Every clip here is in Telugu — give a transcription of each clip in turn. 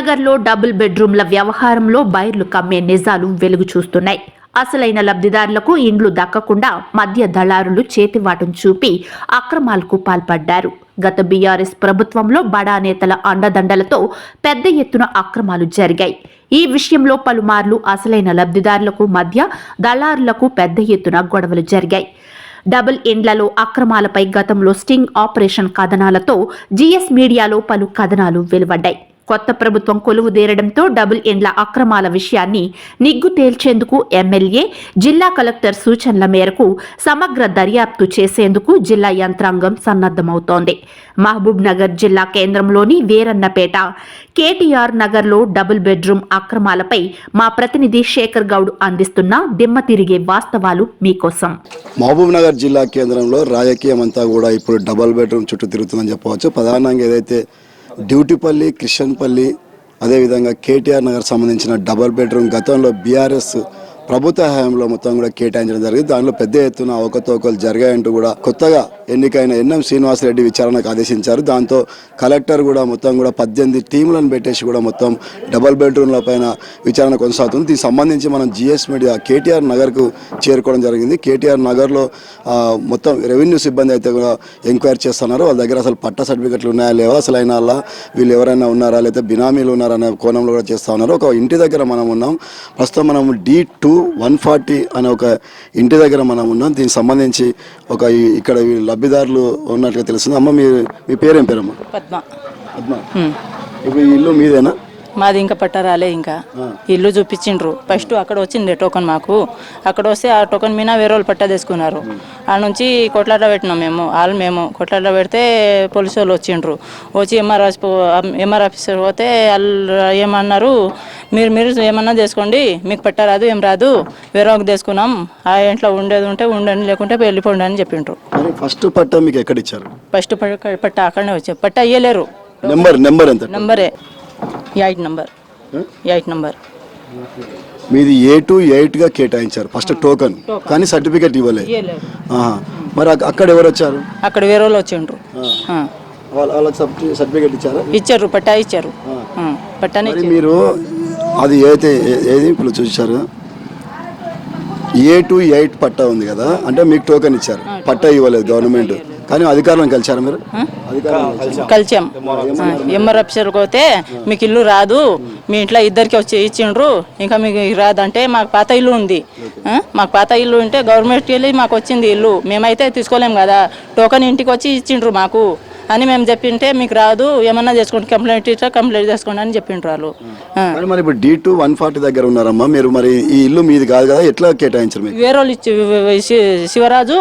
నగర్లో డబుల్ బెడ్రూమ్ల వ్యవహారంలో బైర్లు కమ్మే నిజాలు వెలుగు చూస్తున్నాయి. అసలైన లబ్ధిదారులకు ఇండ్లు దక్కకుండా మధ్య దళారులు చేతివాటం చూపి అక్రమాలకు పాల్పడ్డారు. గత బీఆర్ఎస్ ప్రభుత్వంలో బడా నేతల అండదండలతో పెద్ద ఎత్తున అక్రమాలు జరిగాయి. ఈ విషయంలో పలుమార్లు అసలైన లబ్ధిదారులకు మధ్య దళారులకు పెద్ద ఎత్తున గొడవలు జరిగాయి. డబుల్ ఇండ్లలో అక్రమాలపై గతంలో స్టింగ్ ఆపరేషన్ కథనాలతో జీఎస్ మీడియాలో పలు కథనాలు వెలువడ్డాయి. కొత్త ప్రభుత్వం కొలువుదేరడంతో డబుల్ ఇండ్ల అక్రమాల విషయాన్ని నిగ్గు తేల్చేందుకు ఎమ్మెల్యే జిల్లా కలెక్టర్ సూచనల మేరకు సమగ్ర దర్యాప్తు చేసేందుకు జిల్లా యంత్రాంగం సన్నద్ధమవుతోంది. మహబూబ్ నగర్ జిల్లా కేంద్రంలోని వీరన్నపేట కేటీఆర్ నగర్లో డబుల్ బెడ్రూమ్ అక్రమాలపై మా ప్రతినిధి శేఖర్ గౌడ్ అందిస్తున్న దిమ్మ తిరిగే వాస్తవాలు మీకోసం. మహబూబ్ నగర్ జిల్లా కేంద్రంలో రాజకీయం అంతా కూడా ఇప్పుడు డబుల్ బెడ్రూమ్ చుట్టూ తిరుగుతుందని చెప్పవచ్చు. ప్రధానంగా ఏదైతే డ్యూటీపల్లి కిషన్పల్లి అదేవిధంగా కేటీఆర్ నగర్ సంబంధించిన డబల్ బెడ్రూమ్ గతంలో బీఆర్ఎస్ ప్రభుత్వ హయాంలో మొత్తం కూడా కేటాయించడం జరిగింది. దానిలో పెద్ద ఎత్తున అవకతవకలు జరిగాయంటూ కూడా కొత్తగా ఎన్నికైన ఎన్ఎం శ్రీనివాసరెడ్డి విచారణకు ఆదేశించారు. దాంతో కలెక్టర్ కూడా మొత్తం కూడా పద్దెనిమిది టీంలను పెట్టేసి కూడా మొత్తం డబల్ బెడ్రూమ్ల పైన విచారణ కొనసాగుతుంది. దీనికి సంబంధించి మనం జిఎస్ మీడియా కేటీఆర్ నగర్కు చేరుకోవడం జరిగింది. కేటీఆర్ నగర్లో మొత్తం రెవెన్యూ సిబ్బంది అయితే కూడా ఎంక్వైరీ చేస్తున్నారు. వాళ్ళ దగ్గర అసలు పట్ట సర్టిఫికెట్లు ఉన్నాయా లేవా అసలు అయినా అలా వీళ్ళు ఎవరైనా ఉన్నారా లేకపోతే బినామీలు ఉన్నారా అనే కోణంలో కూడా చేస్తూ ఉన్నారు. ఒక ఇంటి దగ్గర మనం ఉన్నాం. ప్రస్తుతం మనం డి టూ వన్ ఫార్టీ అనే ఒక ఇంటి దగ్గర మనం ఉన్నాం. దీనికి సంబంధించి ఒక ఇక్కడ లబ్ధిదారులు ఉన్నట్లుగా తెలుస్తుంది. అమ్మ మీ మీ పేరేం పేరమ్మా? పద్మ. పద్మ. ఇప్పుడు ఈ ఇల్లు మీదేనా? మాది ఇంకా పట్ట రాలే ఇంకా ఇల్లు చూపించిండ్రు. ఫస్ట్ అక్కడ వచ్చింది టోకన్ మాకు. అక్కడ వస్తే ఆ టోకన్ మీద వేరే వాళ్ళు పట్టా తీసుకున్నారు ఆ నుంచి కొట్లాట పెట్టినాం మేము వాళ్ళు మేము. కొట్లాట పెడితే పోలీసు వాళ్ళు వచ్చిండ్రు. వచ్చి ఎంఆర్ ఎంఆర్ ఆఫీసర్ పోతే వాళ్ళు ఏమన్నారు మీరు మీరు ఏమన్నా చేసుకోండి మీకు పట్ట రాదు ఏం రాదు. వేరే వాళ్ళకి తీసుకున్నాం ఆ ఇంట్లో ఉండేది ఉంటే ఉండండి లేకుంటే వెళ్ళిపోండి అని చెప్పిండ్రు. ఫస్ట్ పట్ట మీకు ఎక్కడ ఇచ్చారు? ఫస్ట్ పట్ట అక్కడనే వచ్చే. పట్ట ఇయ్యలేరు. నెంబర్ నెంబర్ ఎంత? నంబరే ఎయిట్ నంబర్ ఎయిట్ నంబర్ మీది ఏ టు ఎయిట్గా కేటాయించారు. ఫస్ట్ టోకన్ కానీ సర్టిఫికెట్ ఇవ్వలేదు. మరి అక్క- అక్కడ ఎవరు వచ్చారు? అక్కడ వేరే వాళ్ళు వచ్చిండ్రు. వాళ్ళకి సర్టిఫికెట్ ఇచ్చారా? ఇచ్చారు పట్టా ఇచ్చారు. పట్టానే మరి అది ఏదైతే ఏది ఇప్పుడు చూసారు ఏ టు ఎయిట్ పట్టా ఉంది కదా. అంటే మీకు టోకెన్ ఇచ్చారు. పట్టా ఇవ్వలేదు గవర్నమెంట్ కానీ అధికారులను కలిసారా మీరు? కలిసాం ఎంఆర్ ఆఫీసర్కి పోతే మీకు ఇల్లు రాదు మీ ఇంట్లో ఇద్దరికి వచ్చి ఇచ్చిండ్రు ఇంకా మీకు రాదంటే మాకు పాత ఇల్లు ఉంది. మాకు పాత ఇల్లు ఉంటే గవర్నమెంట్కి వెళ్ళి మాకు వచ్చింది ఇల్లు. మేమైతే తీసుకోలేం కదా. టోకన్ ఇంటికి వచ్చి ఇచ్చిండ్రు మాకు. అని మేము చెప్పింటే మీకు రాదు ఏమన్నా చేసుకోండి కంప్లైంట్ ఇచ్చా కంప్లైంట్ చేసుకోండి అని చెప్పిండ్రు వాళ్ళు. మరి ఇప్పుడు డి టూ వన్ ఫార్టీ దగ్గర ఉన్నారమ్మా మీరు మరి ఈ ఇల్లు మీది కాదు కదా ఎట్లా కేటాయించారు మీకు వేరే వాళ్ళు ఇచ్చి శి- శివరాజు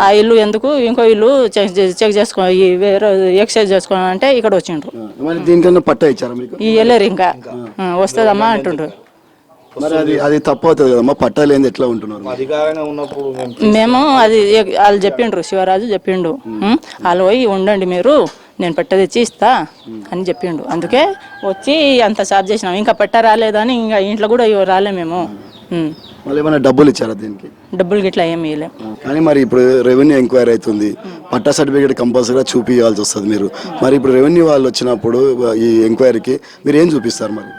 ఆ ఇల్లు ఎందుకు ఇంకో ఇల్లు చెక్ చే- చెక్ చేసుకో ఈ వేరే ఎక్సైజ్ చేసుకోవాలంటే అంటే ఇక్కడ వచ్చిండ్రు. మరి దీనికన్నా పట్టా ఇచ్చారా మీకు? ఈ వెళ్ళారు ఇంకా. వస్తుందమ్మా అంటుండ్రు. మరి అది అది తప్పు అవుతుంది కదమ్మా? పట్టా లేని ఎట్లా ఉంటున్నారు అధికారంగా ఉన్నప్పుడు మేము అది వాళ్ళు చెప్పిండ్రు శివరాజు చెప్పిండు. వాళ్ళు పోయి ఉండండి మీరు నేను పట్ట తెచ్చి ఇస్తా అని చెప్పిండు. అందుకే వచ్చి అంత చార్జ్ చేసినాం. ఇంకా పట్ట రాలేదని ఇంకా ఇంట్లో కూడా ఇవ్వ రాలే మేము. మళ్ళీ ఏమైనా డబ్బులు ఇచ్చారా దీనికి? డబ్బులు గిట్లా ఏమి ఇవ్వలేం కానీ మరి ఇప్పుడు రెవెన్యూ ఎంక్వైరీ అవుతుంది. పట్టా సర్టిఫికేట్ కంపల్సరీగా చూపించాల్సి వస్తుంది మీరు. మరి ఇప్పుడు రెవెన్యూ వాళ్ళు వచ్చినప్పుడు ఈ ఎంక్వైరీకి మీరు ఏం చూపిస్తారు మరి?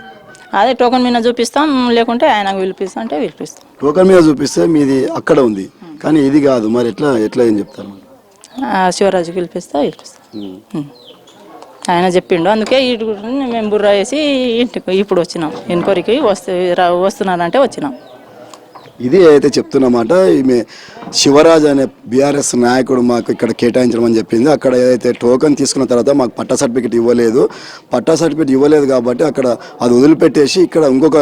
అదే టోకన్ మీద చూపిస్తాం లేకుంటే ఆయనకు పిలిపిస్తా అంటే పిలిపిస్తాం. టోకన్ మీద చూపిస్తే మీది అక్కడ ఉంది. కానీ ఇది కాదు. మరి ఎట్లా ఎట్లా ఏం చెప్తారు? శివరాజుకి పిలిపిస్తా పిలిపిస్తా. ఉం. ఆయన చెప్పిండు. అందుకే ఇటు మేము బుర్ర వేసి ఇంటికి ఇప్పుడు వచ్చినాం. ఎన్క్వైరీకి వస్తే వస్తున్నారంటే వచ్చినాం. ఇది అయితే చెప్తున్నమాట. ఈమె శివరాజ్ అనే బీఆర్ఎస్ నాయకుడు మాకు ఇక్కడ కేటాయించమని చెప్పింది. అక్కడ ఏదైతే టోకెన్ తీసుకున్న తర్వాత మాకు పట్టా సర్టిఫికేట్ ఇవ్వలేదు. పట్టా సర్టిఫికేట్ ఇవ్వలేదు కాబట్టి అక్కడ అది వదిలిపెట్టేసి ఇక్కడ ఇంకొక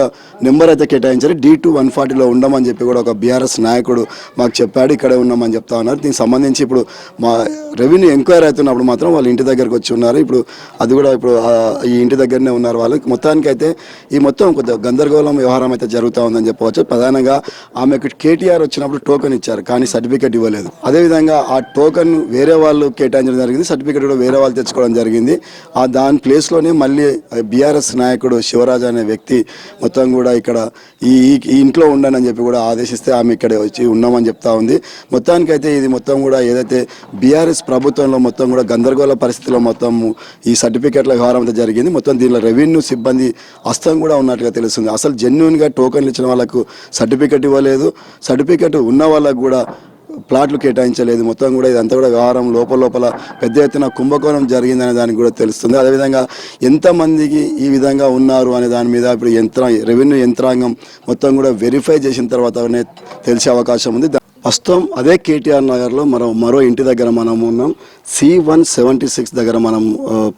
నెంబర్ అయితే కేటాయించారు. డి టూ వన్ ఫార్టీలో ఉండమని చెప్పి కూడా ఒక బీఆర్ఎస్ నాయకుడు మాకు చెప్పాడు. ఇక్కడే ఉన్నామని చెప్తా ఉన్నారు. దీనికి సంబంధించి ఇప్పుడు మా రెవెన్యూ ఎంక్వైరీ అవుతున్నప్పుడు మాత్రం వాళ్ళ ఇంటి దగ్గరకు వచ్చి ఉన్నారు. ఇప్పుడు అది కూడా ఇప్పుడు ఈ ఇంటి దగ్గరనే ఉన్నారు వాళ్ళు. మొత్తానికి అయితే ఈ మొత్తం కొద్దిగా గందరగోళం వ్యవహారం అయితే జరుగుతూ ఉందని చెప్పవచ్చు. ప్రధానంగా ఆమెకు కేటీఆర్ వచ్చినప్పుడు టోకెన్ ఇచ్చారు కానీ సర్టిఫికేట్ ఇవ్వలేదు. అదేవిధంగా ఆ టోకెన్ వేరే వాళ్ళు కేటాయించడం జరిగింది సర్టిఫికేట్ కూడా వేరే వాళ్ళు తెచ్చుకోవడం జరిగింది. ఆ దాని ప్లేస్లోనే మళ్ళీ బీఆర్ఎస్ నాయకుడు శివరాజ్ అనే వ్యక్తి మొత్తం కూడా ఇక్కడ ఈ ఈ- ఇంట్లో ఉండని అని చెప్పి కూడా ఆదేశిస్తే ఆమె ఇక్కడ వచ్చి ఉన్నామని చెప్తా ఉంది. మొత్తానికైతే ఇది మొత్తం కూడా ఏదైతే బీఆర్ఎస్ ప్రభుత్వంలో మొత్తం కూడా గందరగోళ పరిస్థితిలో మొత్తం ఈ సర్టిఫికేట్ల వ్యవహారం అంతా జరిగింది మొత్తం దీనిలో రెవెన్యూ సిబ్బంది హస్తం కూడా ఉన్నట్టుగా తెలుస్తుంది. అసలు జెన్యున్గా టోకన్లు ఇచ్చిన వాళ్ళకు సర్టిఫికేట్ ఇవ్వలేదు. సర్టిఫికెట్ ఉన్న వాళ్ళకు కూడా ప్లాట్లు కేటాయించలేదు. మొత్తం కూడా ఇదంతా కూడా వ్యవహారం లోపల లోపల పెద్ద ఎత్తున కుంభకోణం జరిగిందనే దానికి కూడా తెలుస్తుంది. అదేవిధంగా ఎంతమందికి ఈ విధంగా ఉన్నారు అనే దాని మీద ఇప్పుడు యంత్ర రెవెన్యూ యంత్రాంగం మొత్తం కూడా వెరిఫై చేసిన తర్వాతనే తెలిసే అవకాశం ఉంది. ప్రస్తుతం అదే కేటీఆర్ నగర్లో మరో మరో ఇంటి దగ్గర మనం ఉన్నాం. సి వన్ సెవెంటీ సిక్స్ దగ్గర మనం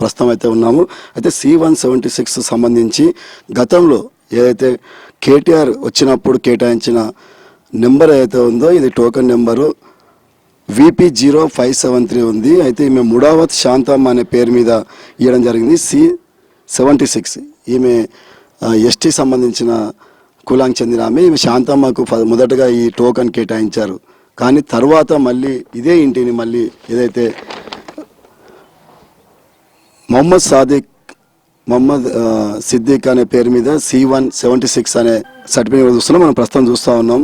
ప్రస్తుతం అయితే ఉన్నాము. అయితే సి వన్ సెవెంటీ సిక్స్ సంబంధించి గతంలో ఏదైతే కేటీఆర్ వచ్చినప్పుడు కేటాయించిన నెంబర్ ఏదైతే ఉందో ఇది token number VP zero five seven three ఉంది. అయితే ఈమె ముడావత్ శాంతమ్మ అనే పేరు మీద ఇవ్వడం జరిగింది. C seventy six. ఈమె ఎస్టీ సంబంధించిన కులానికి చెందిన ఆమె. ఈమె శాంతమ్మకు మొదటగా ఈ టోకెన్ కేటాయించారు. కానీ తర్వాత మళ్ళీ ఇదే ఇంటిని మళ్ళీ ఏదైతే మొహమ్మద్ సాదిక్ మొహమ్మద్ సిద్దిక్ అనే పేరు మీద సి వన్ సెవెంటీ సిక్స్ అనే సర్టిఫికేట్ చూస్తున్నాం మనం ప్రస్తుతం చూస్తూ ఉన్నాం.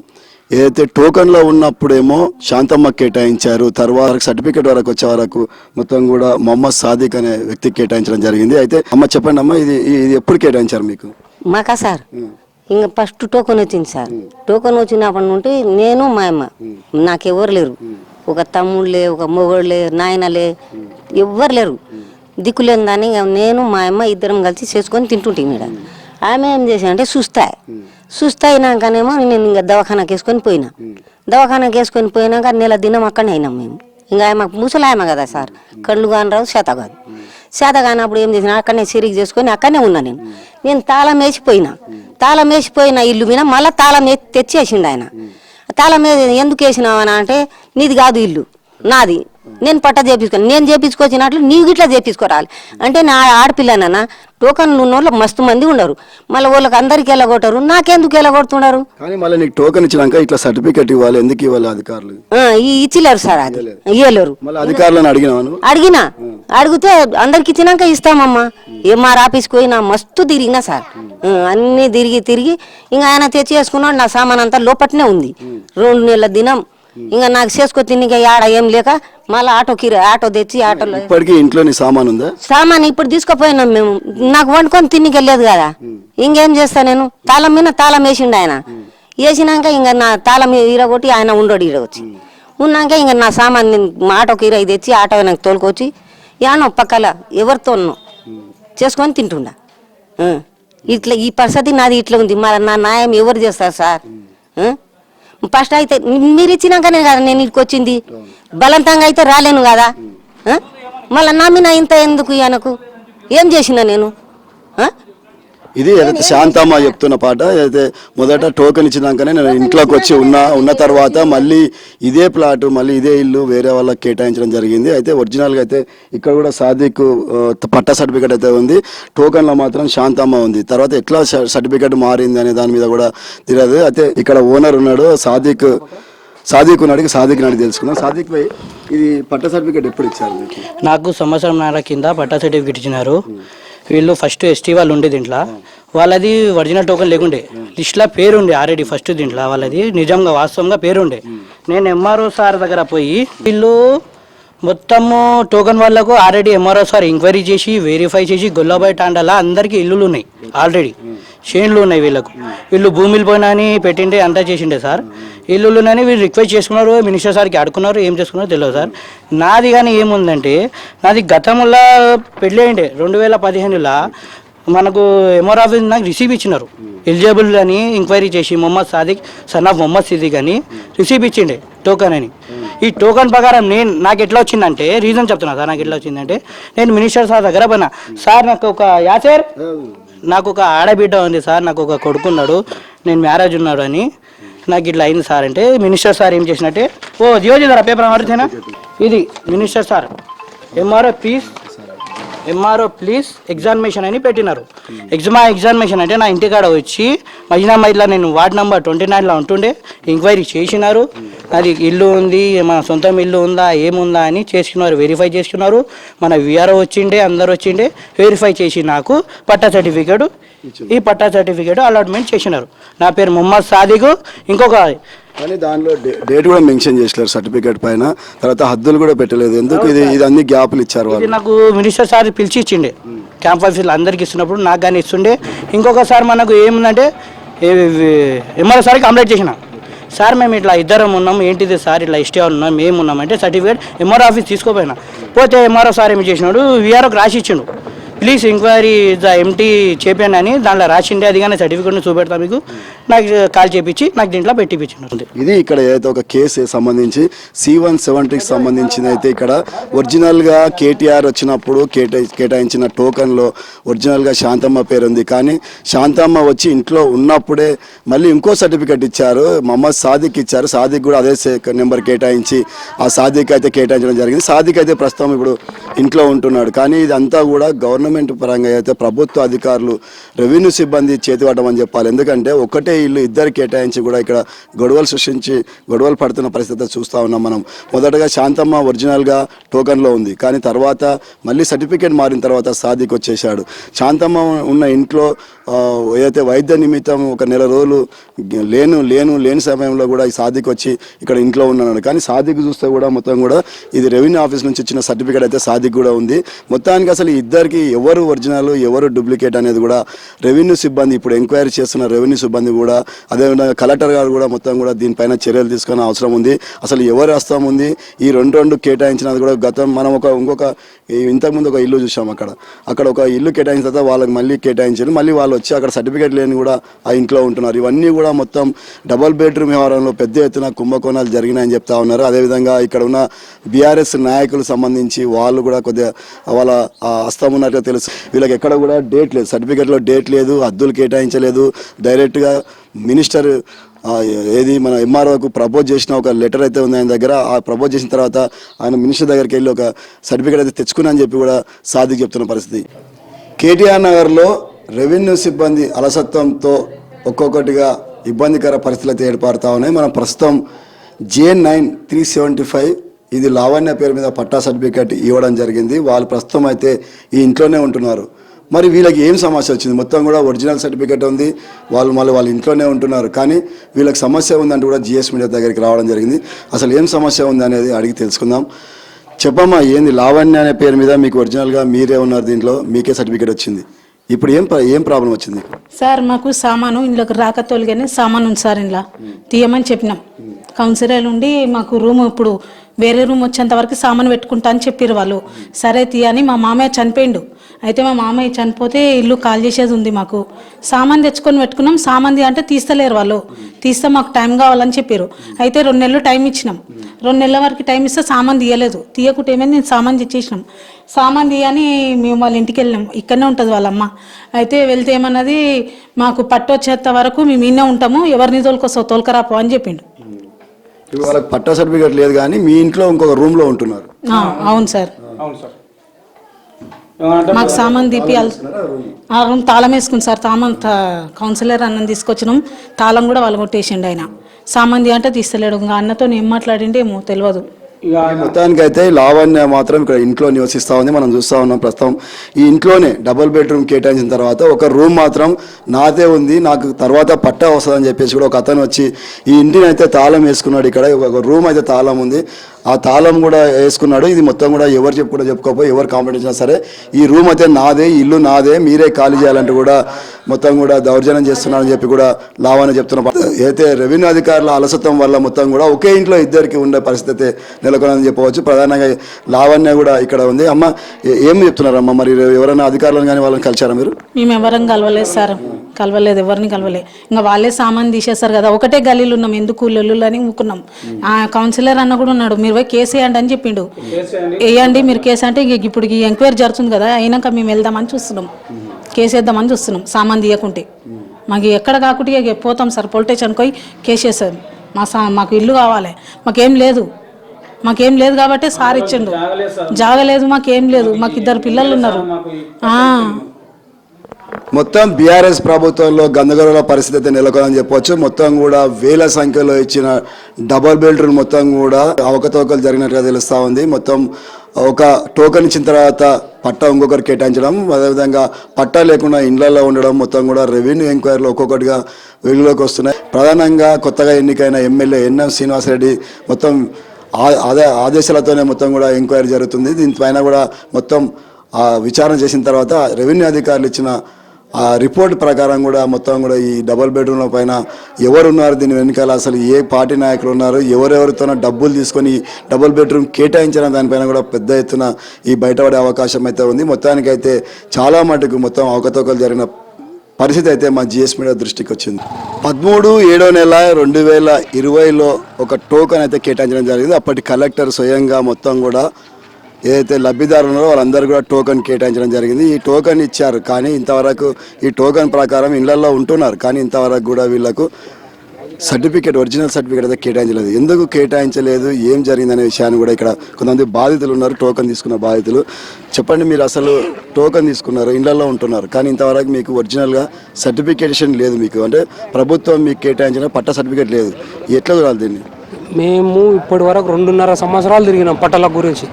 ఏదైతే టోకన్లో ఉన్నప్పుడేమో శాంతమ్మ కేటాయించారు తర్వాత సర్టిఫికేట్ వరకు వచ్చే వరకు మొత్తం కూడా మొహమ్మద్ సాదిక్ అనే వ్యక్తికి కేటాయించడం జరిగింది. అయితే అమ్మ చెప్పండి అమ్మ ఇది ఇది ఎప్పుడు కేటాయించారు మీకు? మాకా సార్? ఇంకా ఫస్ట్ టోకెన్ వచ్చింది సార్. టోకెన్ వచ్చినప్పటి నుండి నేను మా అమ్మ. నాకెవరు లేరు. ఒక తమ్ముళ్ళే ఒక మొగోళ్ళే నాయనలే ఎవ్వరు లేరు. దిక్కులేని నేను మా అమ్మ ఇద్దరం కలిసి చేసుకొని తింటుంటే మీద ఆమె ఏం చేశానంటే సుస్తాయి. సుస్థ అయినాకనేమో నేను ఇంకా దవాఖానకు వేసుకొని పోయినా. దవాఖానకు వేసుకొని పోయినాక నెల దినం అక్కడనే అయినాం మేము. ఇంకా ఆమె ముసలాయమ కదా సార్. కళ్ళు కాని రావు చేత కాదు. చేత కానప్పుడు ఏం చేసిన అక్కడనే సిరిగి చేసుకొని అక్కడనే ఉన్నా నేను. నేను తాళం వేసిపోయినా తాళం వేసిపోయిన ఇల్లు మీద మళ్ళీ తాళం ఎత్తి తెచ్చేసిండు ఆయన. తాళం వే- ఎందుకు వేసినావని అంటే నీది కాదు ఇల్లు. నాది. నేను పట్ట చేపించుకోను నేను చేపించుకొచ్చినట్లు నీవు గిట్లా చేపించుకోరాలి. అంటే నా ఆడపిల్లనన్న టోకన్లు ఉన్న వాళ్ళు మస్తు మంది ఉండరు. మళ్ళీ వాళ్ళకి అందరికి ఎలాగొట్టరు. నాకెందుకు ఎలాగొడుతున్నారు? కానీ మళ్ళీ నీకు టోకెన్ ఇచ్చినాక ఇట్లా సర్టిఫికేట్ ఇవ్వాలి. ఎందుకు ఇవ్వాలి అధికారులు? ఇచ్చిలేరు సార్ అది. మళ్ళీ అధికారులను అడిగినాను అడిగినా. అడిగితే అందరికి ఇచ్చినాక ఇస్తామమ్మా. ఎంఆర్ ఆఫీస్కి పోయినా మస్తు తిరిగినా సార్. అన్నీ తిరిగి తిరిగి ఇంకా ఆయన తెచ్చి వేసుకున్నాడు నా సామాన్ అంతా లోపట్నే ఉంది. రెండు నెలల దినం ఇంకా నాకు చేసుకొ తినిక ఆడ ఏం లేక మళ్ళీ ఆటో కిరా ఆటో తెచ్చి ఆటోలో ఇప్పటికీ ఇంట్లో నీ సామాన్ ఉందా? సామాన్ ఇప్పుడు తీసుకుపోయినాం మేము. నాకు వండుకొని వెళ్ళలేదు కదా. ఇంకేం చేస్తా నేను? తాళం మీద తాళం వేసిండు ఆయన. వేసినాక ఇంకా నా తాళం ఇరగొట్టి ఆయన ఉండడు వచ్చి ఉన్నాక ఇంకా నా సామాన్ ఆటోకి ఇరగ తెచ్చి ఆటో నాకు తోలుకొచ్చి యానో పక్కల ఎవరితో చేసుకొని తింటుండా. ఇట్లా ఈ పరిస్థితి నాది ఇట్లా ఉంది. మరి నా న్యాయం ఎవరు చేస్తారు సార్? ఫస్ట్ అయితే మీరు ఇచ్చినాకనే కదా నేను ఇక్కడికి వచ్చింది. బలవంతంగా అయితే రాలేను కదా. మళ్ళీ నా మీద ఇంత ఎందుకు ఈయనకు? ఏం చేసిన నేను? ఇది ఏదైతే శాంతమ్మ చెప్తున్న పాట ఏదైతే మొదట టోకెన్ ఇచ్చినాకనే నేను ఇంట్లోకి వచ్చి ఉన్న ఉన్న తర్వాత మళ్ళీ ఇదే ప్లాట్ మళ్ళీ ఇదే ఇల్లు వేరే వాళ్ళకి కేటాయించడం జరిగింది. అయితే ఒరిజినల్గా అయితే ఇక్కడ కూడా సాదిక్ పట్టా సర్టిఫికేట్ అయితే ఉంది. టోకెన్లో మాత్రం శాంతమ్మ ఉంది. తర్వాత ఎట్లా సర్టిఫికేట్ మారింది అనే దాని మీద కూడా తెలియదు. అయితే ఇక్కడ ఓనర్ ఉన్నాడు సాదిక్ సాదిక్ ఉన్నాడు సాదిక్ నాడు తెలుసుకుందాం. సాదిక్ భాయ్ ఇది పట్టా సర్టిఫికేట్ ఎప్పుడు ఇచ్చారు మీకు? నాకు సంవత్సరంన్నర కింద పట్టా సర్టిఫికేట్ ఇచ్చినారు. వీళ్ళు ఫస్ట్ ఎస్టీ వాళ్ళు ఉండే దీంట్లో. వాళ్ళది ఒరిజినల్ టోకెన్ లేకుండే. లిస్ట్లో పేరు ఉండే ఆల్రెడీ ఫస్ట్ దీంట్లో వాళ్ళది. నిజంగా వాస్తవంగా పేరు ఉండే నేను ఎంఆర్ఓ సార్ దగ్గర పోయి వీళ్ళు మొత్తము టోకెన్ వాళ్ళకు ఆల్రెడీ ఎంఆర్ఓ సార్ ఎంక్వైరీ చేసి వెరిఫై చేసి గొల్లబాయ్ టాండాలా అందరికీ ఇల్లులు ఉన్నాయి ఆల్రెడీ చేన్లు ఉన్నాయి వీళ్ళకు. వీళ్ళు భూమిలు పోయినా అని పెట్టిండే అంతా చేసిండే సార్. ఇల్లులునని వీళ్ళు రిక్వెస్ట్ చేసుకున్నారు మినిస్టర్ సార్కి అడుకున్నారు ఏం చేసుకున్నారో తెలియదు సార్. నాది కానీ ఏముందంటే నాది గతంలో పెళ్ళి అయిండే రెండు వేల పదిహేనులో మనకు ఎంఆర్ ఆఫీస్ నాకు రిసీవ్ ఇచ్చినారు. ఎలిజిబుల్ అని ఎంక్వైరీ చేసి మొహమ్మద్ సాదిక్ సన్ ఆఫ్ మొహమ్మద్ సిద్దిక్ అని రిసీవ్ ఇచ్చిండే టోకన్ అని. ఈ టోకన్ ప్రకారం నేను నాకు ఎట్లా వచ్చిందంటే రీజన్ చెప్తున్నా సార్ నాకు ఎట్లా వచ్చిందంటే నేను మినిస్టర్ సార్ దగ్గర పోయినా. సార్ నాకు ఒక యాసర్ నాకు ఒక ఆడబిడ్డ ఉంది సార్ నాకు ఒక కొడుకున్నాడు నేను మ్యారేజ్ ఉన్నాడు అని నాకు ఇట్లా అయింది సార్ అంటే మినిస్టర్ సార్ ఏం చేసినట్టే ఓ దియోజీ పేపర్ మారుతేనా? ఇది మినిస్టర్ సార్ ఎంఆర్ఓ పీస్ ఎంఆర్ఓ ప్లీజ్ ఎగ్జామినేషన్ అని పెట్టినారు. ఎగ్జామా ఎగ్జామినేషన్ అంటే నా ఇంటికాడ వచ్చి మజినా మైద్లో నేను వార్డ్ నెంబర్ ట్వంటీ నైన్లో ఉంటుండే ఎంక్వైరీ చేసినారు. అది ఇల్లు ఉంది మన సొంతం ఇల్లు ఉందా ఏముందా అని చేసుకున్నారు వెరిఫై చేసుకున్నారు. మన విఆర్ఓ వచ్చిండే అందరు వచ్చిండే వెరిఫై చేసి నాకు పట్టా సర్టిఫికేట్ ఈ పట్టా సర్టిఫికేట్ అలాట్మెంట్ చేసినారు. నా పేరు మొహమ్మద్ సాదిగు. ఇంకొక కానీ దానిలో డేట్ కూడా మెన్షన్ చేసలేరు సర్టిఫికేట్ పైన. తర్వాత హద్దులు కూడా పెట్టలేదు. ఎందుకు ఇది ఇది అన్ని గ్యాప్లు ఇచ్చారు వాళ్ళు? నాకు మినిస్టర్ సార్ పిలిచి ఇచ్చిండే. క్యాంప్ ఆఫీసులు అందరికి ఇస్తున్నప్పుడు నాకు కానీ ఇస్తుండే. ఇంకొకసారి మనకు ఏముందంటే ఎంఆర్ఓ సార్కి కంప్లైంట్ చేసిన. సార్ మేము ఇట్లా ఇద్దరం ఉన్నాం. ఏంటిది సార్? ఇట్లా ఇష్టే ఉన్నాం మేము ఉన్నాం. అంటే సర్టిఫికేట్ ఎంఆర్ఓ ఆఫీస్ తీసుకోపోయినా. పోతే ఎంఆర్ఓ సార్ ఏమి చేసినాడు? విఆర్ఓకి రాసి ఇచ్చిండు. ప్లీజ్ ఎంక్వైరీ ద ఎంటీ చేపాను అని దాంట్లో రాసిండే అది కానీ సర్టిఫికెట్ను చూపెడతా మీకు. నాకు కాల్ చేపించి నాకు దీంట్లో పెట్టిపించింది ఇది ఇక్కడ ఏదైతే ఒక కేసు సంబంధించి సి వన్ సెవెంటీకి సంబంధించిన అయితే ఇక్కడ ఒరిజినల్గా కేటీఆర్ వచ్చినప్పుడు కేటా కేటాయించిన టోకన్లో ఒరిజినల్గా శాంతమ్మ పేరు ఉంది. కానీ శాంతమ్మ వచ్చి ఇంట్లో ఉన్నప్పుడే మళ్ళీ ఇంకో సర్టిఫికెట్ ఇచ్చారు. మహమ్మద్ సాదిక్ ఇచ్చారు. సాదిక్ కూడా అదే నెంబర్ కేటాయించి ఆ సాదిక్ అయితే కేటాయించడం జరిగింది. సాదిక్ అయితే ప్రస్తుతం ఇప్పుడు ఇంట్లో ఉంటున్నాడు. కానీ ఇదంతా కూడా గవర్నమెంట్ గవర్నమెంట్ పరంగా అయితే ప్రభుత్వ అధికారులు రెవెన్యూ సిబ్బంది చేతివాటం అని చెప్పాలి. ఎందుకంటే ఒకటే ఇల్లు ఇద్దరు కేటాయించి కూడా ఇక్కడ గొడవలు సృష్టించి గొడవలు పడుతున్న పరిస్థితి చూస్తూ ఉన్నాం మనం. మొదటగా శాంతమ్మ ఒరిజినల్గా టోకన్లో ఉంది. కానీ తర్వాత మళ్ళీ సర్టిఫికేట్ మారిన తర్వాత సాదిక్ వచ్చేసాడు శాంతమ్మ ఉన్న ఇంట్లో ఏదైతే వైద్య నిమిత్తం ఒక నెల రోజులు లేను లేను లేని సమయంలో కూడా ఈ సాదిక్ వచ్చి ఇక్కడ ఇంట్లో ఉన్నాడు. కానీ సాదిక్ చూస్తే కూడా మొత్తం కూడా ఇది రెవెన్యూ ఆఫీస్ నుంచి ఇచ్చిన సర్టిఫికేట్ అయితే సాదిక్ కూడా ఉంది. మొత్తానికి అసలు ఇద్దరికి ఎవరు ఒరిజినల్ ఎవరు డూప్లికేట్ అనేది కూడా రెవెన్యూ సిబ్బంది ఇప్పుడు ఎంక్వైరీ చేస్తున్న రెవెన్యూ సిబ్బంది కూడా అదేవిధంగా కలెక్టర్ గారు కూడా మొత్తం కూడా దీనిపైన చర్యలు తీసుకునే అవసరం ఉంది. అసలు ఎవరు హస్తం ఉంది? ఈ రెండు రెండు కేటాయించినది కూడా గతం మనం ఒక ఇంకొక ఇంతకుముందు ఒక ఇల్లు చూసాం అక్కడ. అక్కడ ఒక ఇల్లు కేటాయించిన తర్వాత వాళ్ళకి మళ్ళీ కేటాయించారు. మళ్ళీ వాళ్ళు వచ్చి అక్కడ సర్టిఫికేట్ లేని కూడా ఆ ఇంట్లో ఉంటున్నారు. ఇవన్నీ కూడా మొత్తం డబల్ బెడ్రూమ్ వ్యవహారంలో పెద్ద ఎత్తున కుంభకోణాలు జరిగినాయని చెప్తా ఉన్నారు. అదేవిధంగా ఇక్కడ ఉన్న బీఆర్ఎస్ నాయకులు సంబంధించి వాళ్ళు కూడా కొద్దిగా వాళ్ళ ఆ హస్తం ఉన్నట్టుగా తెలుసు. వీళ్ళకి ఎక్కడ కూడా డేట్ లేదు. సర్టిఫికేట్లో డేట్ లేదు. హద్దులు కేటాయించలేదు. డైరెక్ట్గా మినిస్టర్ ఏది మన ఎంఆర్ఓకు ప్రపోజ్ చేసిన ఒక లెటర్ అయితే ఉంది ఆయన దగ్గర. ఆ ప్రపోజ్ చేసిన తర్వాత ఆయన మినిస్టర్ దగ్గరికి వెళ్ళి ఒక సర్టిఫికేట్ అయితే తెచ్చుకున్నా అని చెప్పి కూడా సాధికి చెప్తున్న పరిస్థితి. కేటీఆర్ నగర్లో రెవెన్యూ సిబ్బంది అలసత్వంతో ఒక్కొక్కటిగా ఇబ్బందికర పరిస్థితులు అయితే ఏర్పడతా ఉన్నాయి. మనం ప్రస్తుతం J nine three seventy five ఇది లావణ్య పేరు మీద పట్టా సర్టిఫికేట్ ఇవ్వడం జరిగింది. వాళ్ళు ప్రస్తుతం అయితే ఈ ఇంట్లోనే ఉంటున్నారు. మరి వీళ్ళకి ఏం సమస్య వచ్చింది? మొత్తం కూడా ఒరిజినల్ సర్టిఫికేట్ ఉంది. వాళ్ళు మళ్ళీ వాళ్ళ ఇంట్లోనే ఉంటున్నారు. కానీ వీళ్ళకి సమస్య ఉందంటే కూడా జిఎస్ మీడియా దగ్గరికి రావడం జరిగింది. అసలు ఏం సమస్య ఉంది అనేది అడిగి తెలుసుకుందాం. చెప్పమ్మా ఏంది లావణ్య అనే పేరు మీద మీకు ఒరిజినల్గా మీరే ఉన్నారు దీంట్లో మీకే సర్టిఫికేట్ వచ్చింది. ఇప్పుడు ఏం ఏం ప్రాబ్లం వచ్చింది సార్ మాకు సామాను ఇంట్లోకి రాక తొలగానే సామాను ఉంది సార్ ఇంట్లో. తీయమని చెప్పినాం. కౌన్సిలర్ ఉండి మాకు రూమ్ ఇప్పుడు వేరే రూమ్ వచ్చేంత వరకు సామాన్ పెట్టుకుంటా అని చెప్పారు వాళ్ళు. సరే తీయని మా మామయ్య చనిపోయిండు. అయితే మా మామయ్య చనిపోతే ఇల్లు కాల్ చేసేది ఉంది మాకు. సామాన్ తెచ్చుకొని పెట్టుకున్నాం. సామాన్ది అంటే తీస్తలేరు వాళ్ళు. తీస్తే మాకు టైం కావాలని చెప్పారు అయితే రెండు నెలలు టైం ఇచ్చినాం. రెండు నెలల వరకు టైం ఇస్తే సామాన్ తీయలేదు. తీయకుంటే ఏమైంది? నేను సామాన్ తెచ్చేసినాం. సామాన్ తీయని మేము వాళ్ళ ఇంటికి వెళ్ళినాం. ఇక్కడనే ఉంటుంది వాళ్ళమ్మ. అయితే వెళ్తే ఏమన్నది? మాకు పట్టు వచ్చేంత వరకు మేము ఇన్నే ఉంటాము. ఎవరిని తోలుకొస్తావు? తోలుకరాపో అని చెప్పిండు. ఇప్పుడు వాళ్ళకి పట్టా సర్టిఫికేట్ లేదు కానీ మీ ఇంట్లో ఇంకొక రూమ్లో ఉంటున్నారు. ఆ, అవును సార్. అవును సార్. మాకు సామాన్ తీపియాలి ఆ రూమ్ తాళం వేసుకుంది సార్. తామన్ కౌన్సిలర్ అన్నం తీసుకొచ్చినాం. తాళం కూడా వాళ్ళు కొట్టేసిండు ఆయన. సామాన్ తీ అంటే తీస్తలేడు. ఇంకా అన్నతో ఏం మాట్లాడిండే ఏమో తెలియదు. మొత్తానికైతే లావణ్య మాత్రం ఇక్కడ ఇంట్లో నివసిస్తూ ఉంది. మనం చూస్తా ఉన్నాం ప్రస్తుతం. ఈ ఇంట్లోనే డబుల్ బెడ్రూమ్ కేటాయించిన తర్వాత ఒక రూమ్ మాత్రం నాదే ఉంది. నాకు తర్వాత పట్టా వస్తుందని చెప్పేసి కూడా ఒక అతను వచ్చి ఈ ఇంటిని అయితే తాళం వేసుకున్నాడు ఇక్కడ. ఒక రూమ్ అయితే తాళం ఉంది. ఆ తాళం కూడా వేసుకున్నాడు. ఇది మొత్తం కూడా ఎవరు చెప్పుకుంటే చెప్పుకోకపోయి ఎవరు కాంప్లైంట్ ఇచ్చినా సరే ఈ రూమ్ అయితే నాదే ఇల్లు నాదే మీరే ఖాళీ చేయాలంటే కూడా మొత్తం కూడా దౌర్జన్యం చేస్తున్నారని చెప్పి కూడా లావణ్య చెప్తున్నా అయితే రెవెన్యూ అధికారుల అలసత్వం వల్ల మొత్తం కూడా ఒకే ఇంట్లో ఇద్దరికి ఉండే పరిస్థితి నెలకొనని చెప్పవచ్చు. ప్రధానంగా లావణ్య కూడా ఇక్కడ ఉంది. అమ్మ ఏ- ఏం చెప్తున్నారమ్మా మరి ఎవరైనా అధికారులను కానీ వాళ్ళని కలిసారా మీరు? మేము ఎవరం కలవలేదు సార్. కలవలేదు ఎవరిని కలవలే. ఇంకా వాళ్ళే సామాన్ తీసేస్తారు కదా ఒకటే గలీలు ఉన్నాం ఎందుకు లొల్లులు అని ఊకున్నాం ఆ కౌన్సిలర్ అన్న కూడా ఉన్నాడు మీరు పోయి కేసు వేయండి అని చెప్పిండు. వేయండి. మీరు కేసు అంటే ఇంక ఇప్పుడు ఈ ఎంక్వైరీ జరుగుతుంది కదా అయినాక మేము వెళ్దామని చూస్తున్నాం. కేసు వేద్దామని చూస్తున్నాం సామాన్ తీయకుంటే. మాకు ఎక్కడ కాకుండా పోతాం సార్ పోలీస్ స్టేషన్కి పోయి కేసు వేసాం మా సా మాకు ఇల్లు కావాలి. మాకేం లేదు. మాకేం లేదు కాబట్టి సార్ ఇచ్చిండు. జాగలేదు మాకేం లేదు. మాకు ఇద్దరు పిల్లలు ఉన్నారు. మొత్తం బీఆర్ఎస్ ప్రభుత్వంలో గందరగోళ పరిస్థితి అయితే నెలకొందని చెప్పొచ్చు. మొత్తం కూడా వేల సంఖ్యలో ఇచ్చిన డబల్ బెడ్రూమ్ మొత్తం కూడా అవకతవకలు జరిగినట్టుగా తెలుస్తూ ఉంది. మొత్తం ఒక టోకెన్ ఇచ్చిన తర్వాత పట్టా ఇంకొకరు కేటాయించడం అదేవిధంగా పట్టా లేకుండా ఇండ్లలో ఉండడం మొత్తం కూడా రెవెన్యూ ఎంక్వైరీలు ఒక్కొక్కటిగా వెలుగులోకి వస్తున్నాయి. ప్రధానంగా కొత్తగా ఎన్నికైన ఎమ్మెల్యే ఎన్ఎం శ్రీనివాసరెడ్డి మొత్తం ఆదే ఆదేశాలతోనే మొత్తం కూడా ఎంక్వైరీ జరుగుతుంది. దీనిపైన కూడా మొత్తం విచారణ చేసిన తర్వాత రెవెన్యూ అధికారులు ఇచ్చిన ఆ రిపోర్ట్ ప్రకారం కూడా మొత్తం కూడా ఈ డబుల్ బెడ్రూమ్ల పైన ఎవరున్నారు దీని వెనకాల అసలు ఏ పార్టీ నాయకులు ఉన్నారు ఎవరెవరితోనో డబ్బులు తీసుకొని డబుల్ బెడ్రూమ్ కేటాయించిన దానిపైన కూడా పెద్ద ఎత్తున ఈ బయటపడే అవకాశం అయితే ఉంది. మొత్తానికైతే చాలా మటుకు మొత్తం అవకతవకలు జరిగిన పరిస్థితి అయితే మా జిఎస్ మీడియా దృష్టికి వచ్చింది. పదమూడు ఏడో నెల రెండు వేల ఇరవైలో ఒక టోకెన్ అయితే కేటాయించడం జరిగింది. అప్పటి కలెక్టర్ స్వయంగా మొత్తం కూడా ఏదైతే లబ్ధిదారులు ఉన్నారో వాళ్ళందరూ కూడా టోకెన్ కేటాయించడం జరిగింది. ఈ టోకెన్ ఇచ్చారు కానీ ఇంతవరకు ఈ టోకెన్ ప్రకారం ఇళ్ళలో ఉంటున్నారు. కానీ ఇంతవరకు కూడా వీళ్ళకు సర్టిఫికేట్ ఒరిజినల్ సర్టిఫికేట్ అయితే కేటాయించలేదు. ఎందుకు కేటాయించలేదు? ఏం జరిగిందనే విషయాన్ని కూడా ఇక్కడ కొంతమంది బాధితులు ఉన్నారు టోకెన్ తీసుకున్న బాధితులు. చెప్పండి మీరు అసలు టోకెన్ తీసుకున్నారు ఇళ్ళలో ఉంటున్నారు. కానీ ఇంతవరకు మీకు ఒరిజినల్గా సర్టిఫికేషన్ లేదు మీకు. అంటే ప్రభుత్వం మీకు కేటాయించిన పట్ట సర్టిఫికేట్ లేదు. ఎట్లా చూడాలి దీన్ని? మేము ఇప్పటి వరకు రెండున్నర సంవత్సరాలు తిరిగినాం పట్టల గురించి.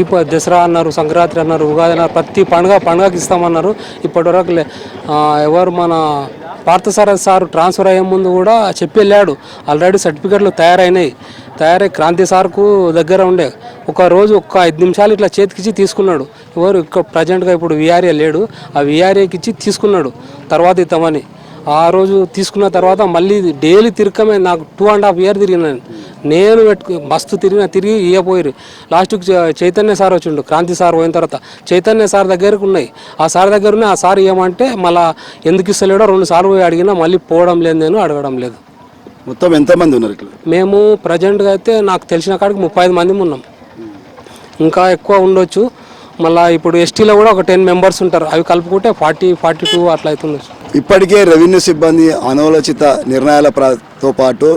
ఈ ప- దసరా అన్నారు సంక్రాంతి అన్నారు ఉగాది అన్నారు ప్రతి పండుగ పండుగకి ఇస్తామన్నారు. ఇప్పటి వరకు ఎవరు మన పార్థసారథి సార్ ట్రాన్స్ఫర్ అయ్యే ముందు కూడా చెప్పి వెళ్ళాడు. ఆల్రెడీ సర్టిఫికెట్లు తయారైనాయి. తయారై క్రాంతి సార్కు దగ్గర ఉండే ఒక రోజు ఒక ఐదు నిమిషాలు ఇట్లా చేతికిచ్చి తీసుకున్నాడు. ఎవరు ఇక్కడ ప్రజెంట్గా ఇప్పుడు విఆర్ఏ లేడు. ఆ విఆర్ఏకి ఇచ్చి తీసుకున్నాడు. తర్వాత ఇద్దామని ఆ రోజు తీసుకున్న తర్వాత మళ్ళీ డైలీ తిరగమే నాకు టూ అండ్ హాఫ్ ఇయర్ తిరిగినాను నేను. పెట్టుకు మస్తు తిరిగిన తిరిగి ఇయ్యపోయారు లాస్ట్కి చైతన్య సార్ వచ్చిండు క్రాంతి సార్ పోయిన తర్వాత. చైతన్య సార్ దగ్గరకు ఉన్నాయి. ఆ సార్ దగ్గర ఆ సార్ ఏమంటే మళ్ళా ఎందుకు ఇస్తలేడో రెండు సార్లు పోయి అడిగినా మళ్ళీ పోవడం లేదు నేను అడగడం లేదు. మొత్తం ఎంతమంది ఉన్నారు ఇట్లా మేము ప్రజెంట్గా అయితే నాకు తెలిసిన కాడికి ముప్పై ఐదు మంది ఉన్నాం. ఇంకా ఎక్కువ ఉండొచ్చు. మళ్ళీ ఇప్పుడు ఎస్టీలో కూడా ఒక టెన్ మెంబర్స్ ఉంటారు. అవి కలుపుకుంటే ఫార్టీ ఫార్టీ టూ అట్లా అవుతుంది. ఇప్పటికే రెవెన్యూ సిబ్బంది అనాలోచిత నిర్ణయాల తో పాటు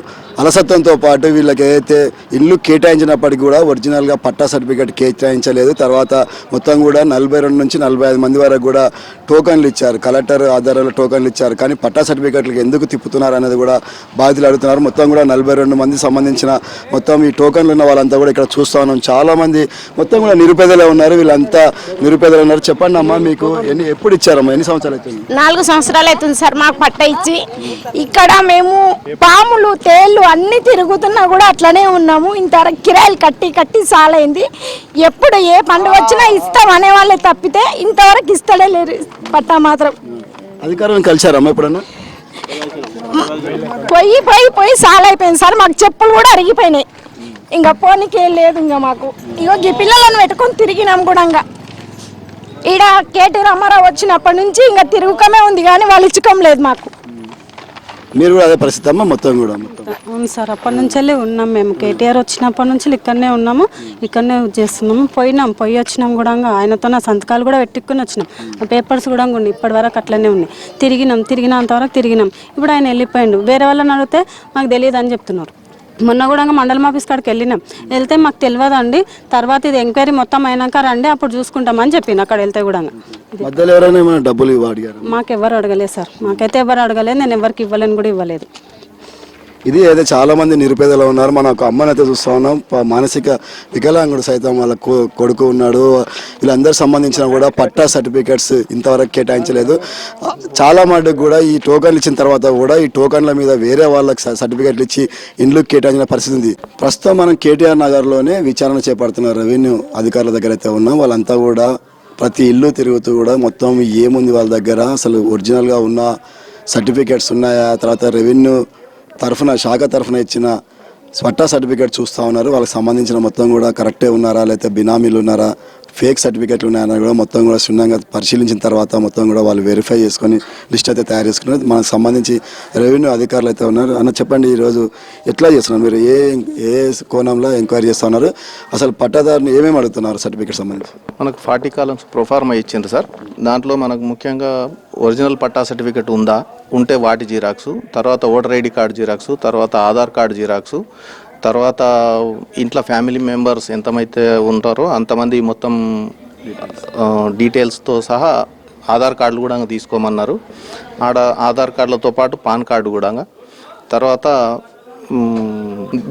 అలసత్వంతో పాటు వీళ్ళకి ఏదైతే ఇల్లు కేటాయించినప్పటికీ కూడా ఒరిజినల్గా పట్టా సర్టిఫికేట్ కేటాయించలేదు. తర్వాత మొత్తం కూడా నలభై రెండు నుంచి నలభై ఐదు మంది వరకు కూడా టోకన్లు ఇచ్చారు. కలెక్టర్ ఆధారాలు టోకన్లు ఇచ్చారు. కానీ పట్టా సర్టిఫికేట్లకు ఎందుకు తిప్పుతున్నారు అనేది కూడా బాధితులు అడుగుతున్నారు. మొత్తం కూడా నలభై రెండు మంది సంబంధించిన మొత్తం ఈ టోకన్లు ఉన్న వాళ్ళంతా కూడా ఇక్కడ చూస్తూ ఉన్నాం. చాలామంది మొత్తం కూడా నిరుపేదలే ఉన్నారు. వీళ్ళంతా నిరుపేదలు ఉన్నారు. చెప్పండి అమ్మా మీకు ఎన్ని ఎప్పుడు ఇచ్చారమ్మా? ఎన్ని సంవత్సరాలు అవుతుంది? నాలుగు సంవత్సరాలు అవుతుంది సార్ మాకు పట్ట ఇచ్చి. ఇక్కడ మేము పాములు తేళ్ళు అన్ని తిరుగుతున్నా కూడా అట్లనే ఉన్నాము. ఇంతవరకు కిరాయిలు కట్టి కట్టి సాలైంది. ఎప్పుడు ఏ పండుగ వచ్చినా ఇస్తాం అనే వాళ్ళే తప్పితే ఇంతవరకు ఇస్తడే లేరు పట్టా మాత్రం. అధికారులను కలిశారమ్మా ఎప్పుడన్నా? పోయి పోయి పోయి సాలైపోయింది సార్. మాకు చెప్పులు కూడా అరిగిపోయినాయి. ఇంకా పోనీకే లేదు ఇంకా మాకు. ఇగో ఈ పిల్లలను పెట్టుకొని తిరిగినాం కూడా ఇంకా. ఈడ కేటీ రామారావు వచ్చినప్పటి నుంచి ఇంకా తిరుగుకమే ఉంది కానీ వాళ్ళు ఇచ్చుకోం లేదు మాకు. మీరు కూడా అదే పరిస్థితి అమ్మా? మొత్తం కూడా మొత్తం. అవును సార్ అప్పటి నుంచి ఉన్నాం మేము. కేటీఆర్ వచ్చినప్పటి నుంచి ఇక్కడనే ఉన్నాము ఇక్కడనే చేస్తున్నాము. పోయినాం పోయి వచ్చినాం కూడా ఆయనతో నా సంతకాలు కూడా పెట్టుకుని వచ్చినాం. పేపర్స్ కూడా ఉన్నాయి ఇప్పటి వరకు అట్లనే ఉన్నాయి. తిరిగినాం తిరిగినంత వరకు తిరిగినాం. ఇప్పుడు ఆయన వెళ్ళిపోయిండు. వేరే వాళ్ళని అడిగితే మాకు తెలియదు అని చెప్తున్నారు. మొన్న కూడా మండలం ఆఫీస్ కాడికి వెళ్ళినాం. వెళ్తే మాకు తెలియదండి. తర్వాత ఇది ఎంక్వైరీ మొత్తం అయినాక రండి అప్పుడు చూసుకుంటామని చెప్పింది అక్కడ వెళ్తే కూడా మధ్యలో ఎవరైనా డబ్బులు అడగలేదు సార్. మాకైతే ఎవరు అడగలేదు నేను ఎవరికి ఇవ్వలేని కూడా ఇవ్వలేదు. ఇది అయితే చాలామంది నిరుపేదలు ఉన్నారు. మనం ఒక అమ్మని అయితే చూస్తూ ఉన్నాం. మానసిక వికలాంగుడు సైతం వాళ్ళ కొ- కొడుకు ఉన్నాడు. వీళ్ళందరూ సంబంధించిన కూడా పట్టా సర్టిఫికేట్స్ ఇంతవరకు కేటాయించలేదు. చాలా మటుకు కూడా ఈ టోకన్లు ఇచ్చిన తర్వాత కూడా ఈ టోకన్ల మీద వేరే వాళ్ళకి స- సర్టిఫికేట్లు ఇచ్చి ఇండ్లు కేటాయించిన పరిస్థితి ఉంది. ప్రస్తుతం మనం కేటీఆర్ నగర్లోనే విచారణ చేపడుతున్నారు రెవెన్యూ అధికారుల దగ్గర అయితే ఉన్నాం. వాళ్ళంతా కూడా ప్రతి ఇల్లు తిరుగుతూ కూడా మొత్తం ఏముంది వాళ్ళ దగ్గర? అసలు ఒరిజినల్గా ఉన్న సర్టిఫికేట్స్ ఉన్నాయా? తర్వాత రెవెన్యూ తరఫున శాఖ తరఫున ఇచ్చిన స్వట్టా సర్టిఫికేట్ చూస్తూ ఉన్నారు. వాళ్ళకి సంబంధించిన మొత్తం కూడా కరెక్టే ఉన్నారా లేకపోతే బినామీలు ఉన్నారా ఫేక్ సర్టిఫికేట్లు ఉన్నాయని కూడా మొత్తం కూడా క్షుణ్ణంగా పరిశీలించిన తర్వాత మొత్తం కూడా వాళ్ళు వెరిఫై చేసుకొని లిస్ట్ అయితే తయారు చేసుకున్నారు. మనకు సంబంధించి రెవెన్యూ అధికారులు అయితే ఉన్నారు. అన్న చెప్పండి ఈరోజు ఎట్లా చేస్తున్నారు? మీరు ఏ ఏ కోణంలో ఎంక్వైరీ చేస్తూ ఉన్నారు? అసలు పట్టాదారుని ఏమేమి అడుగుతున్నారు సర్టిఫికేట్ సంబంధించి? మనకు ఫార్టీ కాలమ్స్ ప్రొఫార్మా ఇచ్చిండ్రు సార్. దాంట్లో మనకు ముఖ్యంగా ఒరిజినల్ పట్టా సర్టిఫికెట్ ఉందా? ఉంటే వాటి జీరాక్స్ తర్వాత ఓటర్ ఐడి కార్డు జీరాక్స్ తర్వాత ఆధార్ కార్డు జీరాక్స్ తర్వాత ఇంట్లో ఫ్యామిలీ మెంబర్స్ ఎంతమైతే ఉంటారో అంతమంది మొత్తం డీటెయిల్స్తో సహా ఆధార్ కార్డులు కూడా తీసుకోమన్నారు. ఆడ ఆధార్ కార్డులతో పాటు పాన్ కార్డు కూడా. తర్వాత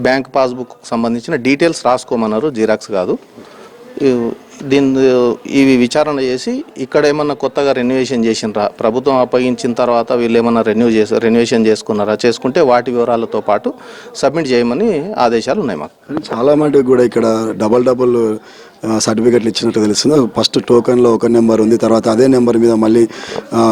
బ్యాంక్ పాస్బుక్ సంబంధించిన డీటెయిల్స్ రాసుకోమన్నారు జిరాక్స్ కాదు. దీని ఇవి విచారణ చేసి ఇక్కడ ఏమన్నా కొత్తగా రెన్యువేషన్ చేసినరా ప్రభుత్వం అప్పగించిన తర్వాత వీళ్ళు ఏమన్నా రెన్యూ చేసి రెన్యువేషన్ చేసుకున్నారా? చేసుకుంటే వాటి వివరాలతో పాటు సబ్మిట్ చేయమని ఆదేశాలు ఉన్నాయి మాకు. చాలా మటుకు కూడా ఇక్కడ డబల్ డబుల్ సర్టిఫికెట్లు ఇచ్చినట్టు తెలుస్తుంది. ఫస్ట్ టోకన్లో ఒక నెంబర్ ఉంది తర్వాత అదే నెంబర్ మీద మళ్ళీ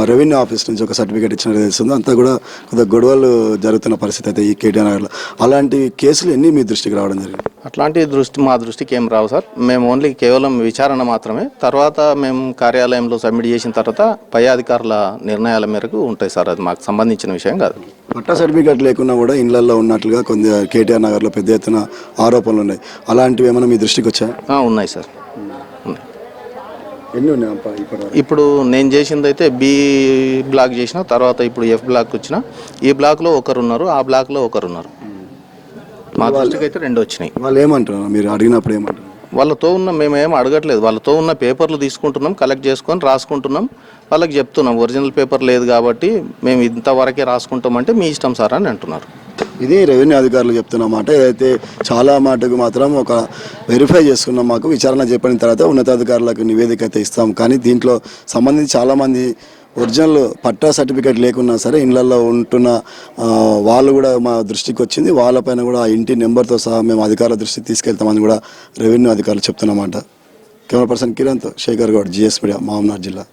రెవెన్యూ ఆఫీస్ నుంచి ఒక సర్టిఫికేట్ ఇచ్చినట్టు తెలుస్తుంది. అంతా కూడా కొద్దిగా గొడవలు జరుగుతున్న పరిస్థితి అయితే ఈ కేటీఆర్ నగర్లో. అలాంటి కేసులు ఎన్ని మీ దృష్టికి రావడం జరిగింది? అట్లాంటి దృష్టి మా దృష్టికి ఏం రావు సార్. మేము ఓన్లీ కేవలం విచారణ మాత్రమే. తర్వాత మేము కార్యాలయంలో సబ్మిట్ చేసిన తర్వాత పై అధికారుల నిర్ణయాల మేరకు ఉంటాయి సార్. అది మాకు సంబంధించిన విషయం కాదు. పట్టా సర్టిఫికేట్ లేకున్నా కూడా ఇళ్ళలో ఉన్నట్లుగా కొన్ని కేటీఆర్ నగర్లో పెద్ద ఎత్తున ఆరోపణలు ఉన్నాయి. అలాంటివి ఏమైనా మీ దృష్టికి వచ్చాయి? ఆ, ఉన్నాయి సార్. ఎన్ని ఉన్నాయి ఇప్పుడు నేను చేసింది అయితే బి బ్లాక్ చేసిన తర్వాత ఇప్పుడు ఎఫ్ బ్లాక్ వచ్చిన. ఈ బ్లాక్లో ఒకరు ఉన్నారు ఆ బ్లాక్లో ఒకరు ఉన్నారు. మా దృష్టికి అయితే రెండు వచ్చినాయి. వాళ్ళు ఏమంటున్నారు? మీరు అడిగినప్పుడు ఏమంటున్నారు? వాళ్ళతో ఉన్న మేము ఏం అడగట్లేదు. వాళ్ళతో ఉన్న పేపర్లు తీసుకుంటున్నాం కలెక్ట్ చేసుకొని రాసుకుంటున్నాం. వాళ్ళకి చెప్తున్నాం ఒరిజినల్ పేపర్ లేదు కాబట్టి మేము ఇంతవరకే రాసుకుంటామంటే మీ ఇష్టం సార్ అని అంటున్నారు. ఇది రెవెన్యూ అధికారులు చెప్తున్న మాట. ఏదైతే చాలా మటుకు మాత్రం ఒక వెరిఫై చేసుకున్న మాకు విచారణ చెప్పిన తర్వాత ఉన్నతాధికారులకు నివేదిక అయితే ఇస్తాం. కానీ దీంట్లో సంబంధించి చాలామంది ఒరిజినల్ పట్టా సర్టిఫికేట్ లేకున్నా సరే ఇళ్ళలో ఉంటున్న వాళ్ళు కూడా మా దృష్టికి వచ్చింది. వాళ్ళపైన కూడా ఆ ఇంటి నెంబర్తో సహా మేము అధికారుల దృష్టికి తీసుకెళ్తామని కూడా రెవెన్యూ అధికారులు చెప్తున్నమాట కెమెరా పర్సన్ కిరణ్తో శేఖర్ గౌడ్ జిఎస్ మీడియా మహమ్నాథ్ జిల్లా.